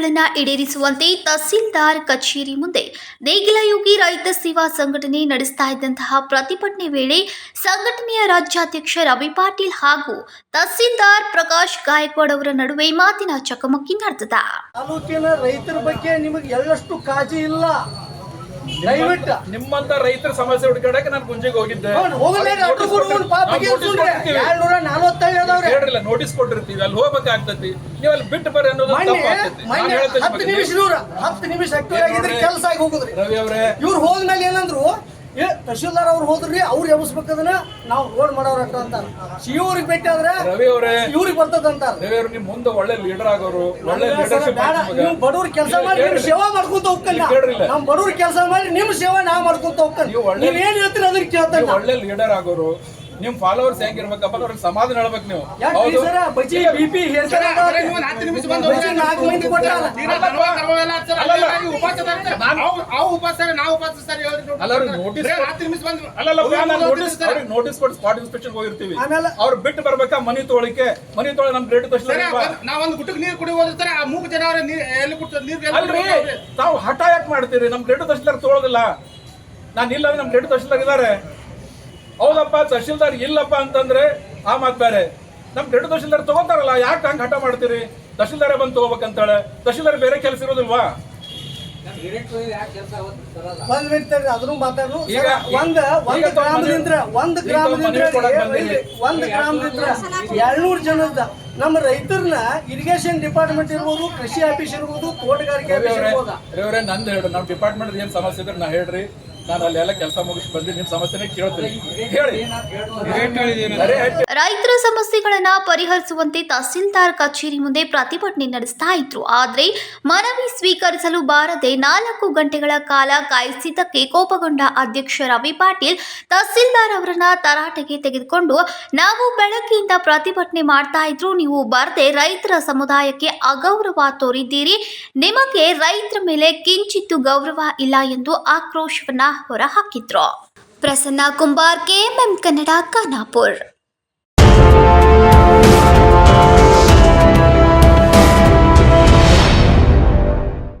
ಸಮಸ್ಯೆಗಳನ್ನು ಈಡೇರಿಸುವಂತೆ ತಹಸೀಲ್ದಾರ್ ಕಚೇರಿ ಮುಂದೆ ನೇಗಿಲಯೋಗಿ ರೈತ ಸೇವಾ ಸಂಘಟನೆ ನಡೆಸ್ತಾ ಇದ್ದಂತಹ ಪ್ರತಿಭಟನೆ ವೇಳೆ ಸಂಘಟನೆಯ ರಾಜ್ಯಾಧ್ಯಕ್ಷ ರವಿ ಪಾಟೀಲ್ ಹಾಗೂ ತಹಸೀಲ್ದಾರ್ ಪ್ರಕಾಶ್ ಗಾಯಕ್ವಾಡ್ ಅವರ ನಡುವೆ ಮಾತಿನ ಚಕಮಕಿ ನಡೆದದ. ತಾಲೂಕಿನ ರೈತರ ಬಗ್ಗೆ ನಿಮಗೆ ಎಳ್ಳಷ್ಟು ಕಾಳಜಿ ಇಲ್ಲ. ದಯವಿಟ್ಟು. ನಿಮ್ಮಂತ ರೈತರ ಸಮಸ್ಯೆ ಹುಡುಕಾಡಕ್ಕೆ ನಾನು ಗುಂಜಿಗೆ ಹೋಗಿದ್ದೆ. ನೋಟಿಸ್ ಕೊಟ್ಟಿರ್ತೀವಿ. ಅಲ್ಲಿ ಹೋಗ್ಬೇಕಾಗ್ತತಿ. ನೀವು ಅಲ್ಲಿ ಬಿಟ್ಟು ಬರ್ರಿ ಅನ್ನೋದು ಹತ್ತು ನಿಮಿಷ ಹತ್ತು ನಿಮಿಷ. ಕೆಲಸ ಆಗಿ ಹೋಗುದ್ರಿ. ರವಿ ಅವರೇ. ಇವ್ರು ಹೋದ್ಮೇಲೆ ಏನಂದ್ರು ಏ ತಹಶೀಲ್ದಾರ್ ಅವ್ರು ಹೋದ್ರಿ ಅವ್ರು ಎಬ್ಸ್ಬೇಕದನ್ನ ನಾವು ರೋಡ್ ಮಾಡೋರ್ ಹತ್ರ ಅಂತಾರ. ಇವ್ರಿಗೆ ಭೇಟಿ ಆದ್ರೆ ರವಿ ಅವರೇ ಇವ್ರಿಗೆ ಬರ್ತದ ಅಂತಾರ. ರವಿ ಅವರು ನಿಮ್ ಮುಂದೆ ಒಳ್ಳೆ ಲೀಡರ್ ಆಗೋರು ಒಳ್ಳೆ ಲೀಡರ್ಶಿಪ್ ಬೇಡ. ನೀವು ಬಡವ್ರ ಕೆಲಸ ಮಾಡಿ ನಿಮ್ ಸೇವಾ ಮಾಡ್ಕೊಂತ ಹೋಗ್ಕಲ್ಲ. ನಮ್ ಬಡವ್ರ ಕೆಲಸ ಮಾಡಿ ನಿಮ್ ಸೇವಾ ನಾ ಮಾಡ್ಕೊಂತ ಹೋಗ್ಕಲ್ಲ. ನೀವು ಏನ್ ಹೇಳ್ತೀರಿ ಅದನ್ನ ಕೇಳ್ತಾನ ಒಳ್ಳೆ ಲೀಡರ್ ಆಗೋರು ನಿಮ್ ಫಾಲೋವರ್ಸ್ ಹೆಂಗಿರ್ಬೇಕಪ್ಪ ಅವ್ರಿಗೆ ಸಮಾಧಾನ ಹೇಳ್ಬೇಕು ನೀವು ನೋಟಿಸ್ ಕೊಟ್ಟು ಸ್ಪಾಟ್ ಇನ್ಸ್ಪೆಕ್ಷನ್ ಹೋಗಿರ್ತೀವಿ ಅವ್ರು ಬಿಟ್ಟು ಬರ್ಬೇಕಾ ಮನಿ ತೋಳಿಕೆ ಮನಿ ತೋಳ ನಮ್ ರೇಟ್ ನಾವೊಂದು ಗುಟ್ಟಕ್ ನೀರು ಕುಡಿ ಹೋದ್ರೆ ಆ ಮೂಗು ಜನ ಎಲ್ಲಿ ಕುಡ್ತಾರೆ ನೀರ್ ತಾವು ಹಠ ಯಾಕೆ ಮಾಡ್ತೀರಿ ನಮ್ ರೇಟ್ ತಹಶೀಲ್ದಾರ್ ತೋಳೋದಿಲ್ಲ ನಾನು ಇಲ್ಲ ನಮ್ ರೇಟ್ ತಹಶೀಲ್ದಾರ್ ಇದಾರೆ ಹೌದಪ್ಪ ತಹಶೀಲ್ದಾರ್ ಇಲ್ಲಪ್ಪ ಅಂತಂದ್ರೆ ಆ ಮಾತ್ ಬೇರೆ. ನಮ್ ರೇಟು ತಹಶೀಲ್ದಾರ್ ತಗೋತಾರಲ್ಲ ಯಾಕೆ ಹಂಗೆ ಹಠ ಮಾಡ್ತೀರಿ? ತಹಶೀಲ್ದಾರೇ ಬಂದು ತಗೋಬೇಕಂತಾಳೆ. ತಹಶೀಲ್ದಾರ್ ಬೇರೆ ಕೆಲಸ ಇರೋದಿಲ್ವಾ? ಒಂದ್ ಮಿನಿಟ್ ತಡ್ರಿ, ಅದನ್ನು ಮಾತಾಡು ಈಗ- ಒಂದ್ ಒಂದ್ ಗ್ರಾಮದಿಂದ ಒಂದ್ ಗ್ರಾಮದಿಂದ. ಒಂದ್ ಗ್ರಾಮದಿಂದ ಎರಡ್ನೂರ್ ಜನದ. ನಮ್ಮ ರೈತರನ್ನ ಇರಿಗೇಷನ್ ಡಿಪಾರ್ಟ್ಮೆಂಟ್ ಇರ್ಬೋದು ಕೃಷಿ ಆಫೀಸ್ ಇರ್ಬೋದು ತೋಟಗಾರಿಕೆ ಆಫೀಸ್ ಅವರೇ ಇರ್ಬೋದು. ನಂದು ಹೇಳು ನಮ್ಮ ಡಿಪಾರ್ಟ್ಮೆಂಟ್ ಏನ್ ಸಮಸ್ಯೆ ಇದ್ರೆ ನಾ ಹೇಳ್ರಿ. ನಾನು ಅಲ್ಲೆಲ್ಲ ಕೆಲಸ ಮುಗಿಸಿ ಬಂದು ನಿಮ್ ಸಮಸ್ಯೆನೇ ಕೇಳ್ತೀನಿ. ಹೇಳಿ. ರೈತರ ಸಮಸ್ಯೆಗಳನ್ನ ಪರಿಹರಿಸುವಂತೆ ತಹಸೀಲ್ದಾರ್ ಕಚೇರಿ ಮುಂದೆ ಪ್ರತಿಭಟನೆ ನಡೆಸ್ತಾ ಇದ್ರು. ಆದ್ರೆ ಮನವಿ ಸ್ವೀಕರಿಸಲು ಬಾರದೆ ನಾಲ್ಕು ಗಂಟೆಗಳ ಕಾಲ ಕಾಯಿಸಿದ್ದಕ್ಕೆ ಕೋಪಗೊಂಡ ಅಧ್ಯಕ್ಷ ರವಿ ಪಾಟೀಲ್ ತಹಸೀಲ್ದಾರ್ ಅವರನ್ನ ತರಾಟೆಗೆ ತೆಗೆದುಕೊಂಡು ನಾವು ಬೆಳಗ್ಗೆಯಿಂದ ಪ್ರತಿಭಟನೆ ಮಾಡ್ತಾ ಇದ್ರು. ನೀವು ಬಾರದೆ ರೈತರ ಸಮುದಾಯಕ್ಕೆ ಅಗೌರವ ತೋರಿದ್ದೀರಿ. ನಿಮಗೆ ರೈತರ ಮೇಲೆ ಕಿಂಚಿತ್ತು ಗೌರವ ಇಲ್ಲ ಎಂದು ಆಕ್ರೋಶವನ್ನ ಹೊರಹಾಕಿದ್ರು. ಪ್ರಸನ್ನ ಕುಂಬಾರ್ ಕೆಎಂಎಂ ಕನ್ನಡ ಖಾನಾಪುರ್.